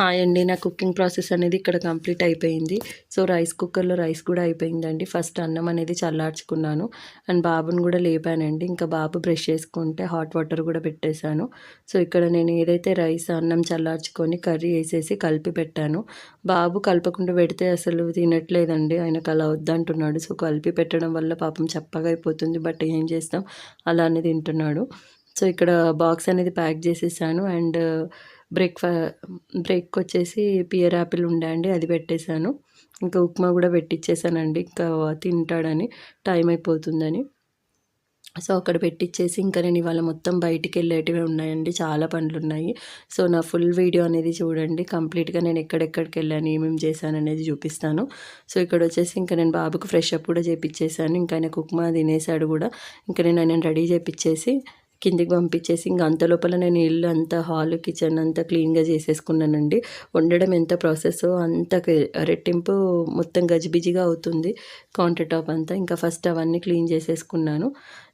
Hi అండి. నా cooking process అనేది ఇక్కడ కంప్లీట్ అయిపోయింది. సో రైస్ కుక్కర్లో రైస్ కూడా అయిపోయిందండి. ఫస్ట్ అన్నం అనేది చల్లార్చుకున్నాను. అండ్ బాబుని కూడా లేపానండి. ఇంకా బాబు బ్రష్ చేసుకుంటే హాట్ వాటర్ కూడా పెట్టేశాను. సో ఇక్కడ నేను ఏదైతే రైస్ అన్నం చల్లార్చుకొని కర్రీ వేసేసి కలిపి పెట్టాను. బాబు కలపకుండా పెడితే అసలు తినట్లేదండి. ఆయనకు అలా వద్దంటున్నాడు. సో కలిపి పెట్టడం వల్ల పాపం చప్పగా అయిపోతుంది. బట్ ఏం చేస్తాం? అలానే తింటున్నాడు. సో ఇక్కడ బాక్స్ అనేది ప్యాక్ చేసేసాను. అండ్ బ్రేక్ఫా బ్రేక్ వచ్చేసి పియర్ యాపిల్ ఉండే అండి అది పెట్టేశాను. ఇంకా ఉప్మా కూడా పెట్టించేసానండి ఇంకా తింటాడని టైం అయిపోతుందని సో అక్కడ పెట్టించేసి ఇంకా నేను ఇవాళ మొత్తం బయటికి వెళ్ళేటివే ఉన్నాయండి చాలా పనులు ఉన్నాయి సో నా ఫుల్ వీడియో అనేది చూడండి కంప్లీట్గా నేను ఎక్కడెక్కడికి వెళ్ళాను ఏమేమి చేశాను అనేది చూపిస్తాను. సో ఇక్కడ వచ్చేసి ఇంకా నేను బాబుకు ఫ్రెష్ అప్ కూడా చేపించేసాను ఇంకా ఆయన ఉప్మా తినేసాడు కూడా. ఇంకా నేను ఆయన రెడీ చేపించేసి కిందికి పంపించేసి ఇంకా అంత లోపల నేను ఇల్లు అంతా హాల్ కిచెన్ అంతా క్లీన్గా చేసేసుకున్నానండి. వండడం ఎంత ప్రాసెస్? అంత రెట్టింపు మొత్తం గజిబిజిగా అవుతుంది. కౌంటర్ టాప్ అంతా ఇంకా ఫస్ట్ అవన్నీ క్లీన్ చేసేసుకున్నాను.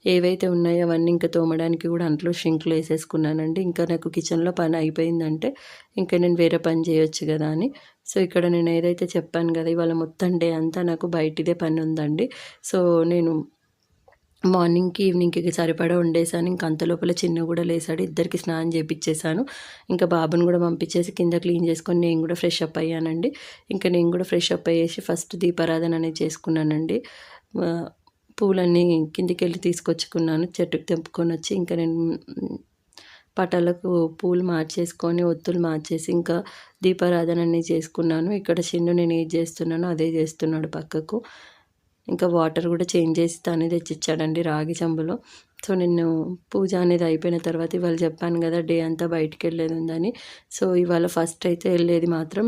ఏవైతే ఉన్నాయో అవన్నీ ఇంకా తోమడానికి కూడా అంట్లో షింక్లో వేసేసుకున్నానండి. ఇంకా నాకు కిచెన్లో పని అయిపోయిందంటే ఇంకా నేను వేరే పని చేయొచ్చు కదా అని. సో ఇక్కడ నేను ఏదైతే చెప్పాను కదా ఇవాళ మొత్తం డే అంతా నాకు బయటిదే పని ఉందండి. సో నేను మార్నింగ్కి ఈవినింగ్కి సరిపడా వండేసాను ఇంకా అంత లోపల చిన్న కూడా లేసాడు. ఇద్దరికి స్నానం చేపించేసాను ఇంకా బాబుని కూడా పంపించేసి కింద క్లీన్ చేసుకొని నేను కూడా ఫ్రెష్ అప్ అయ్యానండి. ఇంకా నేను కూడా ఫ్రెష్ అప్ అయ్యేసి ఫస్ట్ దీపారాధన అనేది చేసుకున్నానండి. పూలన్నీ కిందికి వెళ్ళి తీసుకొచ్చుకున్నాను. చెట్టుకు తెంపుకొని వచ్చి ఇంకా నేను పటాలకు పూలు మార్చేసుకొని ఒత్తులు మార్చేసి ఇంకా దీపారాధన అనేది చేసుకున్నాను. ఇక్కడ చిన్ను నేను ఏది చేస్తున్నానో అదే చేస్తున్నాడు పక్కకు. ఇంకా వాటర్ కూడా చేంజ్ చేసి తానే తెచ్చిచ్చాడండి రాగి చెంబులో. సో నేను పూజ అనేది అయిపోయిన తర్వాత ఇవాళ చెప్పాను కదా డే అంతా బయటికి వెళ్ళేది ఉందని. సో ఇవాళ ఫస్ట్ అయితే వెళ్ళేది మాత్రం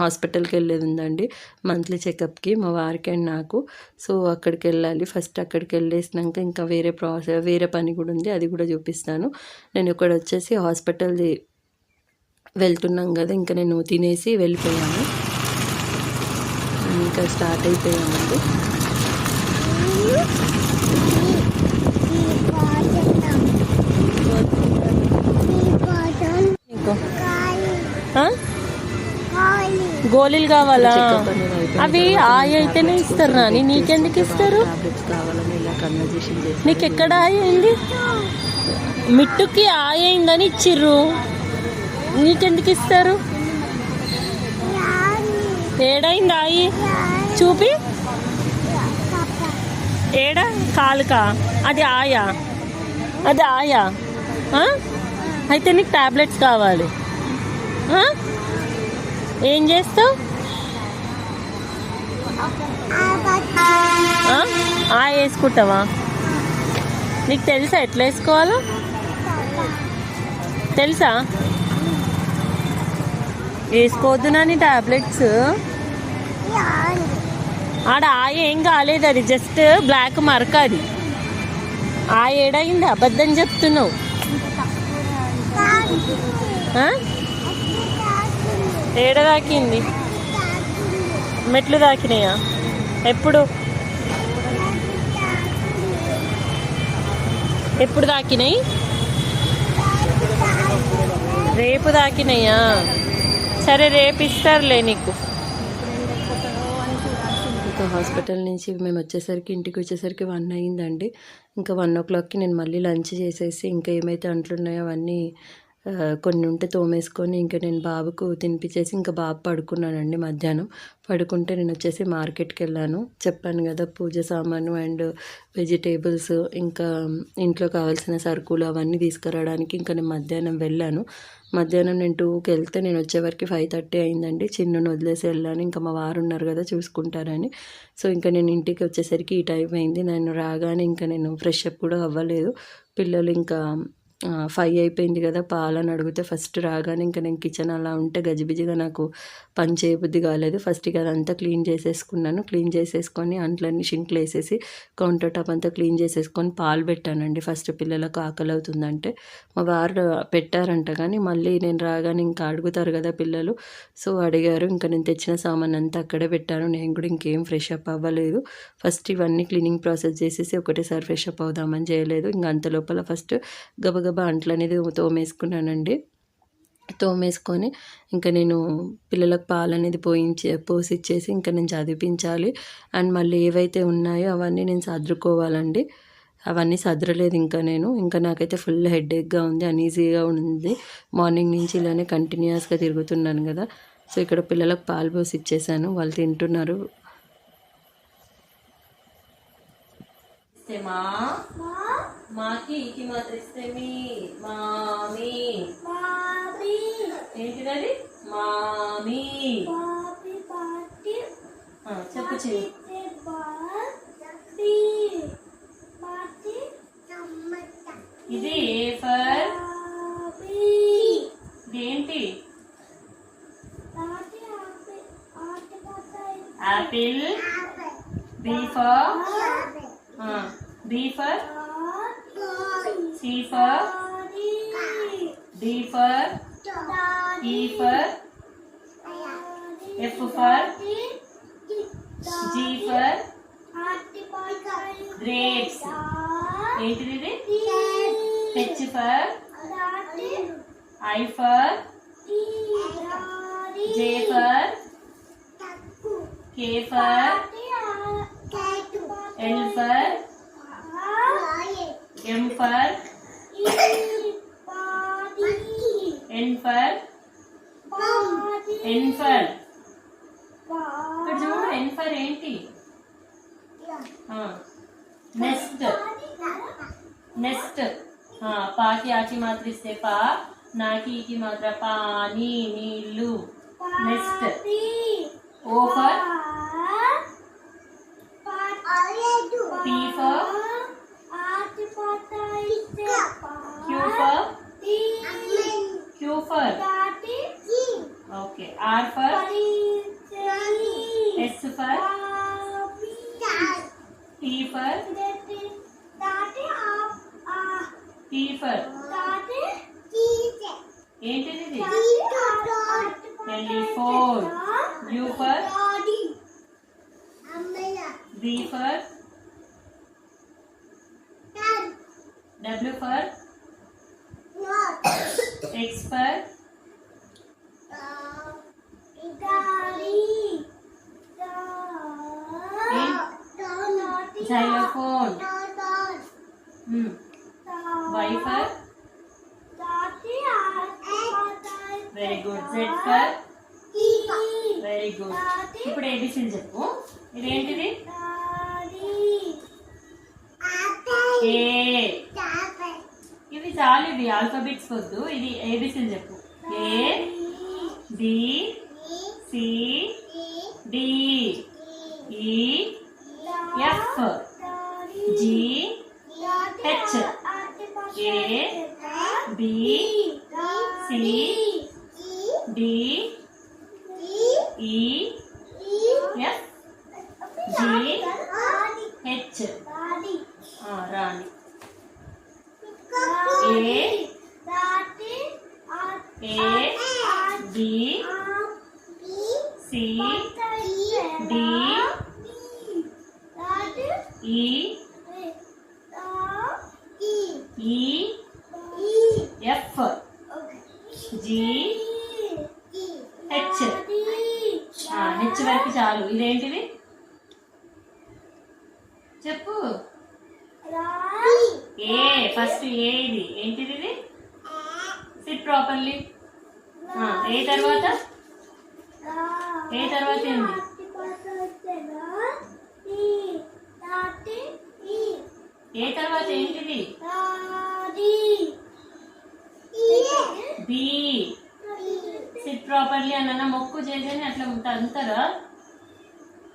హాస్పిటల్కి వెళ్ళేది ఉందండి మంత్లీ చెకప్కి మా వారికి అండ్ నాకు. సో అక్కడికి వెళ్ళాలి. ఫస్ట్ అక్కడికి వెళ్ళేసినాక ఇంకా వేరే ప్రాసెస్ వేరే పని కూడా ఉంది అది కూడా చూపిస్తాను. నేను ఇక్కడ వచ్చేసి హాస్పిటల్ది వెళ్తున్నాం కదా ఇంకా నేను తినేసి వెళ్ళిపోయాను. ఇంకా స్టార్ట్ అయిపోయామండి. గోళీలు కావాలా? అవి ఆయ అయితేనే ఇస్తారు? నాని నీకెందుకు ఇస్తారు? నీకు ఎక్కడ ఆయ అయింది? మిట్టుకి ఆయ అయిందని ఇచ్చిర్రు. నీకెందుకు ఇస్తారు? ఏడైంది ఆయి? చూపి. ఏడా? కాలుకా? అది ఆయా? అది ఆయా? అయితే నీకు టాబ్లెట్స్ కావాలి? ఏం చేస్తావు? ఆ? వేసుకుంటావా? నీకు తెలుసా ఎట్లా వేసుకోవాలో? తెలుసా? వేసుకోవద్దు నాని టాబ్లెట్స్. ఆడ ఆ ఏం కాలేదు అది జస్ట్ బ్లాక్ మరక అది. ఆ ఏడైంది అబద్ధం చెప్తున్నావు. ఏడ తాకింది మెట్లు తాకినాయా ఎప్పుడు? ఎప్పుడు తాకినాయి రేపు తాకినాయా సరే రేపు ఇస్తారులే నీకు. ఇంకా హాస్పిటల్ నుంచి మేము వచ్చేసరికి ఇంటికి వచ్చేసరికి వన్ అయ్యిందండి ఇంకా వన్ ఓ క్లాక్కి నేను మళ్ళీ లంచ్ చేసేసి ఇంకా ఏమైతే అంట్లున్నాయో అవన్నీ కొన్ని ఉంటే తోమేసుకొని ఇంకా నేను బాబుకు తినిపించేసి ఇంకా బాబు పడుకున్నానండి మధ్యాహ్నం. పడుకుంటే నేను వచ్చేసి మార్కెట్కి వెళ్ళాను. చెప్పాను కదా పూజ సామాను అండ్ వెజిటేబుల్స్ ఇంకా ఇంట్లో కావాల్సిన సరుకులు అవన్నీ తీసుకురావడానికి ఇంకా నేను మధ్యాహ్నం వెళ్ళాను. మధ్యాహ్నం నేను టూకి వెళ్తే నేను వచ్చేవరకు ఫైవ్ థర్టీ అయిందండి. చిన్నను వదిలేసి వెళ్ళాను. ఇంకా మా వారు ఉన్నారు కదా చూసుకుంటారని. సో ఇంకా నేను ఇంటికి వచ్చేసరికి ఈ టైం అయింది. నేను రాగానే ఇంకా నేను ఫ్రెష్ అప్ కూడా అవ్వలేదు. పిల్లలు ఇంకా ఫైవ్ అయిపోయింది కదా పాలని అడిగితే ఫస్ట్ రాగానే ఇంకా నేను కిచెన్ అలా ఉంటే గజిబిజిగా నాకు పని చేయబుద్ధి కాలేదు. ఫస్ట్ ఇక అదంతా క్లీన్ చేసేసుకున్నాను. క్లీన్ చేసేసుకొని అంట్లన్నీ షింక్లు వేసేసి కౌంటర్ టాప్ అంతా క్లీన్ చేసేసుకొని పాలు పెట్టానండి. ఫస్ట్ పిల్లలకు ఆకలి అవుతుందంటే. మా వారు పెట్టారంట కానీ మళ్ళీ నేను రాగానే ఇంకా అడుగుతారు కదా పిల్లలు. సో అడిగారు. ఇంకా నేను తెచ్చిన సామాన్ అంతా అక్కడే పెట్టాను. నేను కూడా ఇంకేం ఫ్రెష్ అప్ అవ్వలేదు. ఫస్ట్ ఇవన్నీ క్లీనింగ్ ప్రాసెస్ చేసేసి ఒకటేసారి ఫ్రెష్ అప్ అవుదామని చేయలేదు. ఇంకా అంత లోపల ఫస్ట్ గబగబా అంట్లు అనేది తోమేసుకున్నానండి. తోమేసుకొని ఇంకా నేను పిల్లలకు పాలు అనేది పోయించే పోసిచ్చేసి ఇంకా నేను చదివించాలి. అండ్ మళ్ళీ ఏవైతే ఉన్నాయో అవన్నీ నేను సర్దుకోవాలండి. అవన్నీ సదరలేదు ఇంకా నేను. ఇంకా నాకైతే ఫుల్ హెడేక్గా ఉంది అన్ఈజీగా ఉంది. మార్నింగ్ నుంచి ఇలానే కంటిన్యూస్గా తిరుగుతున్నాను కదా. సో ఇక్కడ పిల్లలకు పాలు పోసి ఇచ్చేసాను వాళ్ళు తింటున్నారు. మా? మాకి ఈకి మాత్రం ఇస్తే మీ మామీ. ఏంటిది మామీ. చెప్పు చిన్ని. ఇది ఏ ఫర్? ఏంటి apple B for? B for? C for D for E for F for G for grapes ఏంటిది ఇది H for I for J for K for L for M for N for N for ఇక్కడ చూడు N for ఏంటి next next పాకి ఆకి మాత్ర ఇస్తే పా నాకి ఈకి మాత్ర పాని నీళ్ళు next O for P for Q for Q for okay R for S for T for T for ఏంటిది ఇది telephone U for B for W for X for xylophone. Y for very good Z for very good ఇప్పుడు ABCD చెప్పు. ఇదేంటిది? ఏ ఇవి చాలు ఇవి alphabets వద్దు. ఇది ఏబిసిడి చెప్పు. A B C D E F G H A B C D E F G H రాని A A B C D E E F G H H వరకు చాలు ఇదేంటిది చెప్పు ఏ ఫస్ట్ ఏ ఇది ఏంటిది ఇది? సిట్ ప్రాపర్లీ ఏ తర్వాత? ఏ తర్వాత ఏంది? ఏ తర్వాత ఏంటిది? బి. సిట్ ప్రాపర్లీ అన్న మొక్కు చేసేది అట్లా అంతరా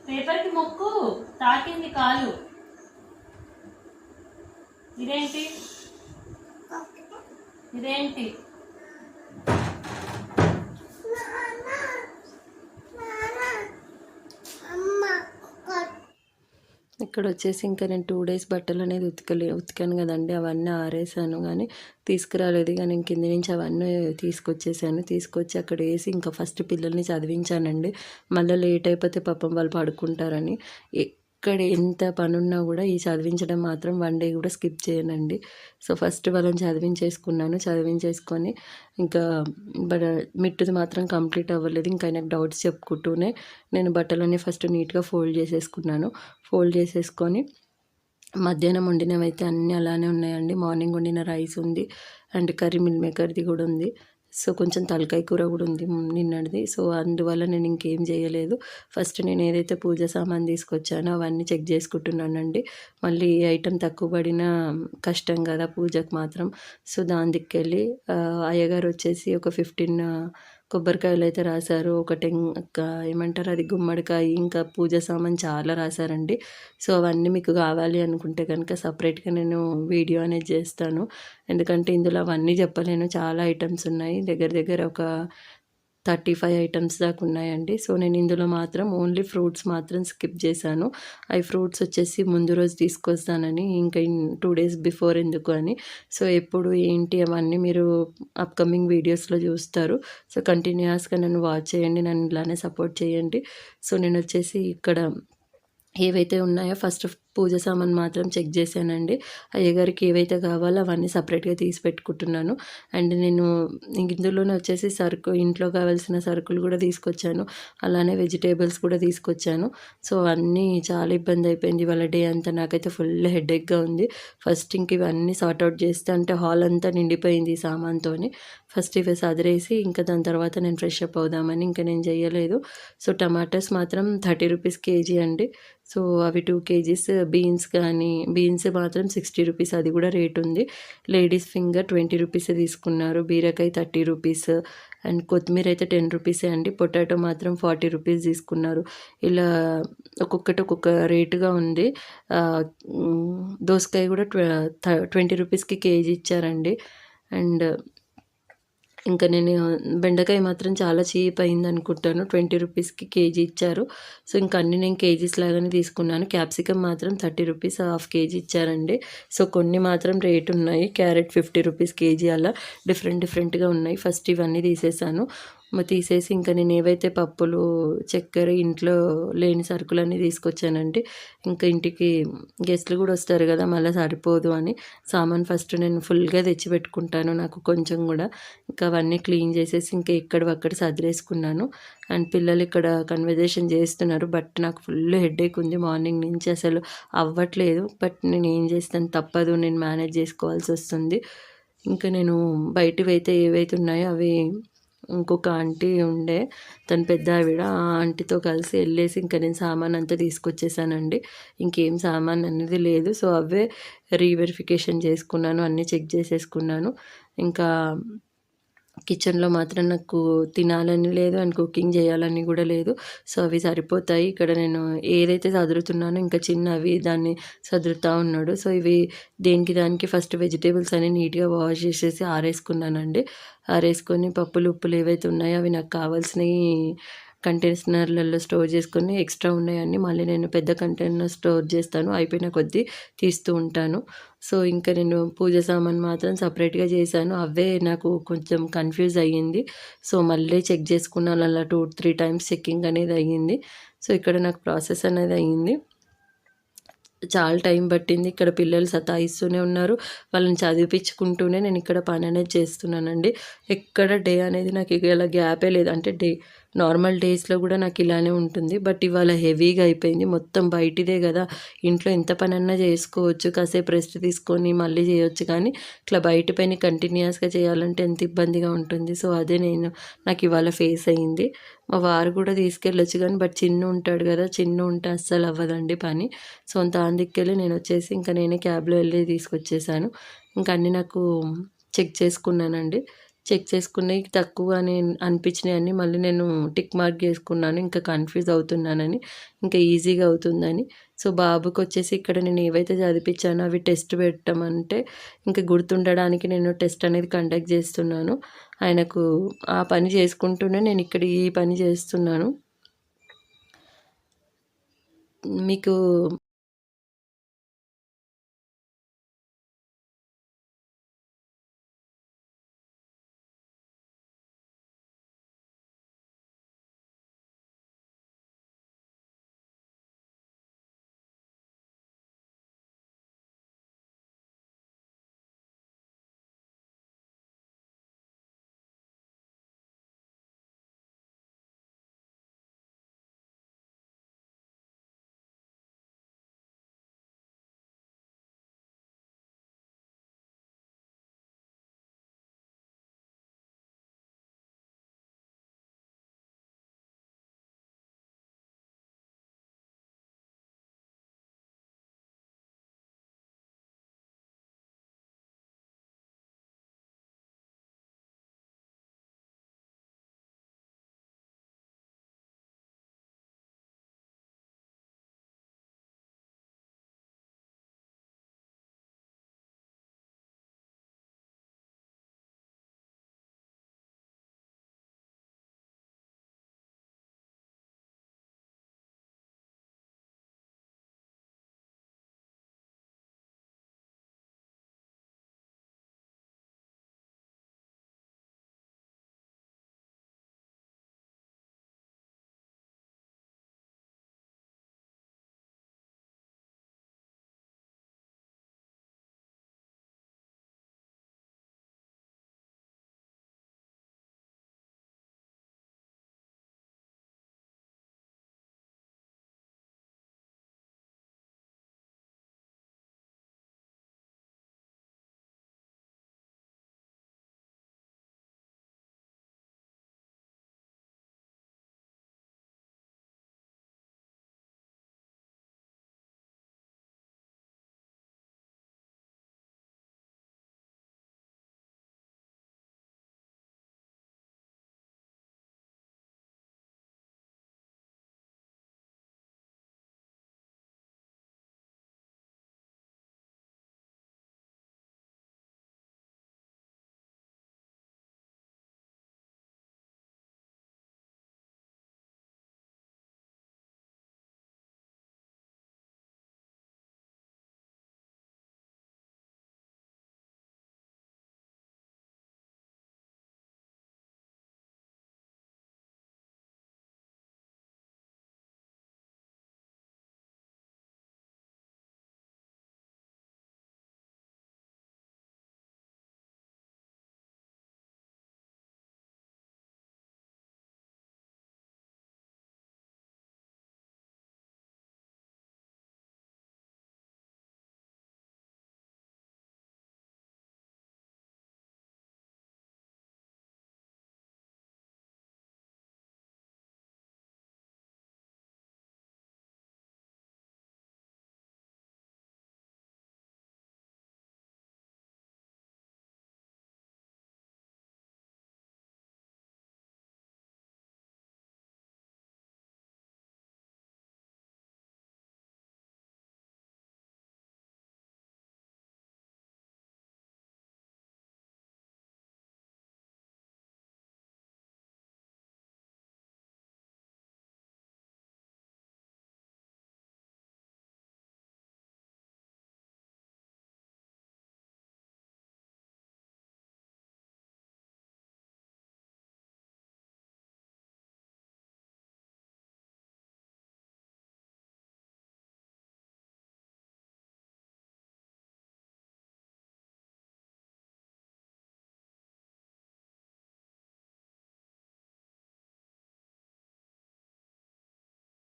పేపర్కి మొక్కు. తాకింది కాలు. ఇదేంటి? ఇదేంటి? ఇక్కడ వచ్చేసి ఇంకా నేను టూ డేస్ బట్టలు అనేది ఉతకలే ఉతికాను కదండి. అవన్నీ ఆరేసాను కానీ తీసుకురాలేదు. కానీ కింద నుంచి అవన్నీ తీసుకొచ్చేసాను. తీసుకొచ్చి అక్కడ వేసి ఇంకా ఫస్ట్ పిల్లల్ని చదివించానండి. మళ్ళీ లేట్ అయిపోతే పాపం వాళ్ళు పడుకుంటారని. ఎక్కడ ఎంత పనున్నా కూడా ఈ చదివించడం మాత్రం వన్ డే కూడా స్కిప్ చేయనండి. సో ఫస్ట్ వాళ్ళని చదివించేసుకున్నాను. చదివించేసుకొని ఇంకా బట్ మిట్టుది మాత్రం కంప్లీట్ అవ్వలేదు. ఇంకా ఆయనకు డౌట్స్ చెప్పుకుంటూనే నేను బట్టలన్నీ ఫస్ట్ నీట్గా ఫోల్డ్ చేసేసుకున్నాను. ఫోల్డ్ చేసేసుకొని మధ్యాహ్నం వండినవి అయితే అన్నీ అలానే ఉన్నాయండి. మార్నింగ్ వండిన రైస్ ఉంది అండ్ కర్రీ మిల్ మేకర్ది కూడా ఉంది. సో కొంచెం తలకాయ కూర కూడా ఉంది నిన్నటిది. సో అందువల్ల నేను ఇంకేం చేయలేదు. ఫస్ట్ నేను ఏదైతే పూజ సామాన్ తీసుకొచ్చానో అవన్నీ చెక్ చేసుకుంటున్నానండి. మళ్ళీ ఈ ఐటెం తక్కువ పడినా కష్టం కదా పూజకు మాత్రం. సో దాని దిక్కెళ్ళి అయ్యగారు వచ్చేసి ఒక ఫిఫ్టీన్ కొబ్బరికాయలు అయితే రాశారు ఒక టెంగ్ ఏమంటారు అది? గుమ్మడికాయ ఇంకా పూజ సామాన్ చాలా రాశారండి. సో అవన్నీ మీకు కావాలి అనుకుంటే కనుక సపరేట్గా నేను వీడియో అనేది చేస్తాను. ఎందుకంటే ఇందులో అవన్నీ చెప్పలేను. చాలా ఐటమ్స్ ఉన్నాయి. దగ్గర దగ్గర ఒక థర్టీ ఫైవ్ ఐటమ్స్ దాకా ఉన్నాయండి. సో నేను ఇందులో మాత్రం ఓన్లీ ఫ్రూట్స్ మాత్రం స్కిప్ చేశాను. అవి ఫ్రూట్స్ వచ్చేసి ముందు రోజు తీసుకొస్తానని ఇంకా టూ డేస్ బిఫోర్ ఎందుకు అని. సో ఎప్పుడు ఏంటి అవన్నీ మీరు అప్కమింగ్ వీడియోస్లో చూస్తారు. సో కంటిన్యూస్గా నన్ను వాచ్ చేయండి నన్ను ఇలానే సపోర్ట్ చేయండి. సో నేను వచ్చేసి ఇక్కడ ఏవైతే ఉన్నాయో ఫస్ట్ పూజ సామాన్ మాత్రం చెక్ చేశానండి. అయ్యగారికి ఏవైతే కావాలో అవన్నీ సపరేట్గా తీసి పెట్టుకుంటున్నాను. అండ్ నేను ఇందులోనే వచ్చేసి సరుకు ఇంట్లో కావాల్సిన సరుకులు కూడా తీసుకొచ్చాను. అలానే వెజిటేబుల్స్ కూడా తీసుకొచ్చాను. సో అన్నీ చాలా ఇబ్బంది అయిపోయింది వాళ్ళ డే అంతా. నాకైతే ఫుల్ హెడేక్గా ఉంది. ఫస్ట్ ఇంక ఇవన్నీ సార్ట్అవుట్ చేస్తే అంటే హాల్ అంతా నిండిపోయింది ఈ సామాన్తోని. ఫస్ట్ ఇవి సదిరేసి ఇంకా దాని తర్వాత నేను ఫ్రెష్ అప్ అవుదామని ఇంకా నేను చేయలేదు సో టమాటాస్ మాత్రం థర్టీ రూపీస్ కేజీ అండి. సో అవి టూ కేజీస్ బీన్స్ కానీ బీన్స్ మాత్రం సిక్స్టీ రూపీస్ అది కూడా రేట్ ఉంది. లేడీస్ ఫింగర్ ట్వంటీ రూపీస్ తీసుకున్నారు. బీరకాయ థర్టీ రూపీస్ అండ్ కొత్తిమీర అయితే టెన్ రూపీసే అండి. పొటాటో మాత్రం ఫార్టీ రూపీస్ తీసుకున్నారు. ఇలా ఒక్కొక్కటి ఒక్కొక్క రేటుగా ఉంది. దోసకాయ కూడా ట్వంటీ రూపీస్కి కేజీ ఇచ్చారండి. అండ్ ఇంకా నేను బెండకాయ మాత్రం చాలా చీప్ అయింది అనుకుంటాను. ట్వంటీ రూపీస్కి కేజీ ఇచ్చారు. సో ఇంకా అన్ని నేను కేజీస్ లాగానే తీసుకున్నాను. క్యాప్సికమ్ మాత్రం థర్టీ రూపీస్ హాఫ్ కేజీ ఇచ్చారండి. సో కొన్ని మాత్రం రేట్ ఉన్నాయి. క్యారెట్ ఫిఫ్టీ రూపీస్ కేజీ అలా డిఫరెంట్ డిఫరెంట్గా ఉన్నాయి. ఫస్ట్ ఇవన్నీ తీసేసాను. తీసేసి ఇంకా నేను ఏవైతే పప్పులు చక్కెర ఇంట్లో లేని సరుకులన్నీ తీసుకొచ్చానండి ఇంకా ఇంటికి గెస్ట్లు కూడా వస్తారు కదా మళ్ళీ సరిపోదు అని. సామాన్ ఫస్ట్ నేను ఫుల్గా తెచ్చి పెట్టుకుంటాను నాకు కొంచెం కూడా. ఇంకా అవన్నీ క్లీన్ చేసేసి ఇంకా ఎక్కడ అక్కడ సదిరేసుకున్నాను. అండ్ పిల్లలు ఇక్కడ కన్వర్జేషన్ చేస్తున్నారు బట్ నాకు ఫుల్ హెడేక్ ఉంది మార్నింగ్ నుంచి అసలు అవ్వట్లేదు. బట్ నేను ఏం చేస్తాను తప్పదు నేను మేనేజ్ చేసుకోవాల్సి వస్తుంది. ఇంకా నేను బయటవి అయితే ఏవైతే ఉన్నాయో అవి ఇంకొక ఆంటీ ఉండే. తన పెద్ద ఆవిడ. ఆ ఆంటీతో కలిసి వెళ్ళేసి ఇంకా నేను సామాన్ అంతా తీసుకొచ్చేసానండి. ఇంకేం సామాన్ అనేది లేదు. సో అవే రీవెరిఫికేషన్ చేసుకున్నాను. అన్నీ చెక్ చేసేసుకున్నాను. ఇంకా కిచెన్లో మాత్రం నాకు తినాలని లేదు అండ్ కుకింగ్ చేయాలని కూడా లేదు. సో అవి సరిపోతాయి. ఇక్కడ నేను ఏదైతే సదురుతున్నానో ఇంకా చిన్నవి దాన్ని సదురుతూ ఉన్నాడు. సో ఇవి దేనికి దానికి ఫస్ట్ వెజిటేబుల్స్ అన్ని నీట్గా వాష్ చేసేసి ఆరేసుకున్నానండి. ఆరేసుకొని పప్పులు ఉప్పులు ఏవైతే ఉన్నాయో అవి నాకు కావాల్సినవి కంటైనర్లలో స్టోర్ చేసుకొని ఎక్స్ట్రా ఉన్నాయని మళ్ళీ నేను పెద్ద కంటైనర్ స్టోర్ చేస్తాను. అయిపోయిన కొద్దీ తీస్తూ ఉంటాను. సో ఇంకా నేను పూజ సామాన్ మాత్రం సపరేట్గా చేశాను. అవే నాకు కొంచెం కన్ఫ్యూజ్ అయ్యింది. సో మళ్ళీ చెక్ చేసుకున్నాను. అలా టూ త్రీ టైమ్స్ చెక్కింగ్ అనేది అయ్యింది. సో ఇక్కడ నాకు ప్రాసెస్ అనేది అయ్యింది. చాలా టైం పట్టింది. ఇక్కడ పిల్లలు సతాయిస్తూనే ఉన్నారు. వాళ్ళని చదివిపించుకుంటూనే నేను ఇక్కడ పని అనేది చేస్తున్నానండి. ఎక్కడ డే అనేది నాకు ఇలా గ్యాపే లేదు. అంటే డే నార్మల్ డేస్లో కూడా నాకు ఇలానే ఉంటుంది. బట్ ఇవాళ హెవీగా అయిపోయింది. మొత్తం బయటిదే కదా. ఇంట్లో ఎంత పనన్నా చేసుకోవచ్చు. కాసేపు రెస్ట్ తీసుకొని మళ్ళీ చేయొచ్చు. కానీ ఇట్లా బయట పైన కంటిన్యూస్గా చేయాలంటే ఎంత ఇబ్బందిగా ఉంటుంది. సో అదే నేను నాకు ఇవాళ ఫేస్ అయ్యింది మా వారు కూడా తీసుకెళ్ళొచ్చు కానీ బట్ చిన్న ఉంటాడు కదా. చిన్న ఉంటే అస్సలు అవ్వదండి పని. సో అంత అందుకెళ్ళి నేను వచ్చేసి ఇంకా నేనే క్యాబ్లో వెళ్ళి తీసుకొచ్చేసాను. ఇంకా అన్నీ నాకు చెక్ చేసుకున్నానండి. చెక్ చేసుకున్నాయి. తక్కువ అని అనిపించినాయని మళ్ళీ నేను టిక్ మార్క్ చేసుకున్నాను. ఇంకా కన్ఫ్యూజ్ అవుతున్నానని. ఇంకా ఈజీగా అవుతుందని. సో బాబుకి వచ్చేసి ఇక్కడ నేను ఏవైతే చదివించానో అవి టెస్ట్ పెట్టమంటే ఇంకా గుర్తుండడానికి నేను టెస్ట్ అనేది కండక్ట్ చేస్తున్నాను. ఆయనకు ఆ పని చేసుకుంటూనే నేను ఇక్కడ ఈ పని చేస్తున్నాను. మీకు